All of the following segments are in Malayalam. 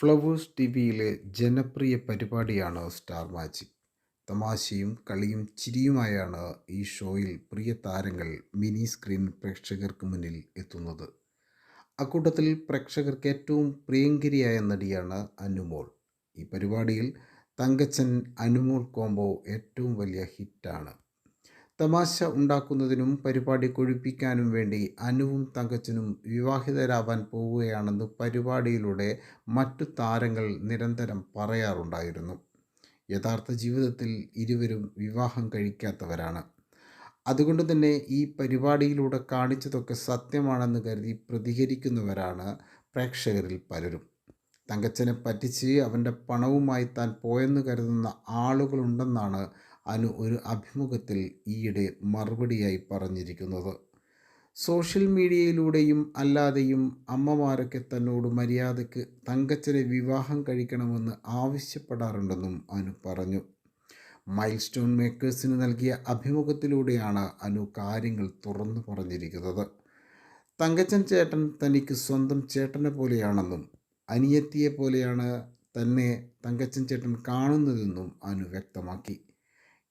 ഫ്ലവേഴ്സ് ടി വിയിലെ ജനപ്രിയ പരിപാടിയാണ് സ്റ്റാർ മാജിക്. തമാശയും കളിയും ചിരിയുമായാണ് ഈ ഷോയിൽ പ്രിയ താരങ്ങൾ മിനി സ്ക്രീൻ പ്രേക്ഷകർക്ക് മുന്നിൽ എത്തുന്നത്. അക്കൂട്ടത്തിൽ പ്രേക്ഷകർക്ക് ഏറ്റവും പ്രിയങ്കരിയായ നടിയാണ് അനുമോൾ. ഈ പരിപാടിയിൽ തങ്കച്ചൻ അനുമോൾ കോംബോ ഏറ്റവും വലിയ ഹിറ്റാണ്. തമാശ ഉണ്ടാക്കുന്നതിനും പരിപാടി കൊഴുപ്പിക്കാനും വേണ്ടി അനുവും തങ്കച്ചനും വിവാഹിതരാവാൻ പോവുകയാണെന്ന് പരിപാടിയിലൂടെ മറ്റു താരങ്ങൾ നിരന്തരം പറയാറുണ്ടായിരുന്നു. യഥാർത്ഥ ജീവിതത്തിൽ ഇരുവരും വിവാഹം കഴിക്കാത്തവരാണ്. അതുകൊണ്ട് തന്നെ ഈ പരിപാടിയിലൂടെ കാണിച്ചതൊക്കെ സത്യമാണെന്ന് കരുതി പ്രതികരിക്കുന്നവരാണ് പ്രേക്ഷകരിൽ പലരും. തങ്കച്ചനെ പറ്റിച്ച് അവന്റെ പണവുമായി താൻ പോയെന്ന് കരുതുന്ന ആളുകളുണ്ടെന്നാണ് അനു ഒരു അഭിമുഖത്തിൽ ഈയിടെ മറുപടിയായി പറഞ്ഞിരിക്കുന്നത്. സോഷ്യൽ മീഡിയയിലൂടെയും അല്ലാതെയും അമ്മമാരൊക്കെ തന്നോട് മര്യാദയ്ക്ക് തങ്കച്ചനെ വിവാഹം കഴിക്കണമെന്ന് ആവശ്യപ്പെടാറുണ്ടെന്നും അനു പറഞ്ഞു. മൈൽ സ്റ്റോൺ മേക്കേഴ്സിന് നൽകിയ അഭിമുഖത്തിലൂടെയാണ് അനു കാര്യങ്ങൾ തുറന്നു പറഞ്ഞിരിക്കുന്നത്. തങ്കച്ചൻ ചേട്ടൻ തനിക്ക് സ്വന്തം ചേട്ടനെ പോലെയാണെന്നും അനിയത്തിയെ പോലെയാണ് തന്നെ തങ്കച്ചൻ ചേട്ടൻ കാണുന്നതെന്നും അനു വ്യക്തമാക്കി.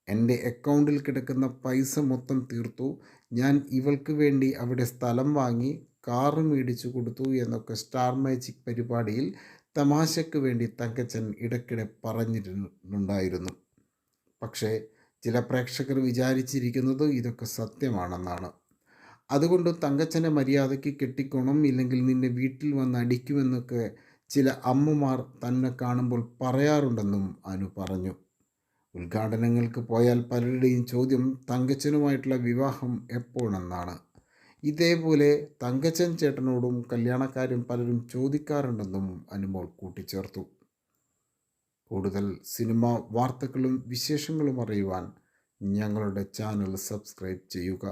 എന്റെ അക്കൗണ്ടിൽ കിടക്കുന്ന പൈസ മൊത്തം തീർത്തു. ഞാൻ ഇവൾക്ക് വേണ്ടി അവിടെ സ്ഥലം വാങ്ങി കാറ് മേടിച്ചു കൊടുത്തു എന്നൊക്കെ സ്റ്റാർ മാജിക് പരിപാടിയിൽ തമാശയ്ക്ക് വേണ്ടി തങ്കച്ചൻ ഇടയ്ക്കിടെ പറഞ്ഞിരുന്നുണ്ടായിരുന്നു. പക്ഷേ ചില പ്രേക്ഷകർ വിചാരിച്ചിരിക്കുന്നത് ഇതൊക്കെ സത്യമാണെന്നാണ്. അതുകൊണ്ട് തങ്കച്ചനെ മര്യാദയ്ക്ക് കെട്ടിക്കോണം ഇല്ലെങ്കിൽ നിന്നെ വീട്ടിൽ വന്ന് അടിക്കുമെന്നൊക്കെ ചില അമ്മമാർ തന്നെ കാണുമ്പോൾ പറയാറുണ്ടെന്നും അനു പറഞ്ഞു. ഉദ്ഘാടനങ്ങൾക്ക് പോയാൽ പലരുടെയും ചോദ്യം തങ്കച്ചനുമായിട്ടുള്ള വിവാഹം എപ്പോഴെന്നാണ്. ഇതേപോലെ തങ്കച്ചൻ ചേട്ടനോടും കല്യാണക്കാരും പലരും ചോദിക്കാറുണ്ടെന്നും അനുമോൾ കൂട്ടിച്ചേർത്തു. കൂടുതൽ സിനിമ വാർത്തകളും വിശേഷങ്ങളും അറിയുവാൻ ഞങ്ങളുടെ ചാനൽ സബ്സ്ക്രൈബ് ചെയ്യുക.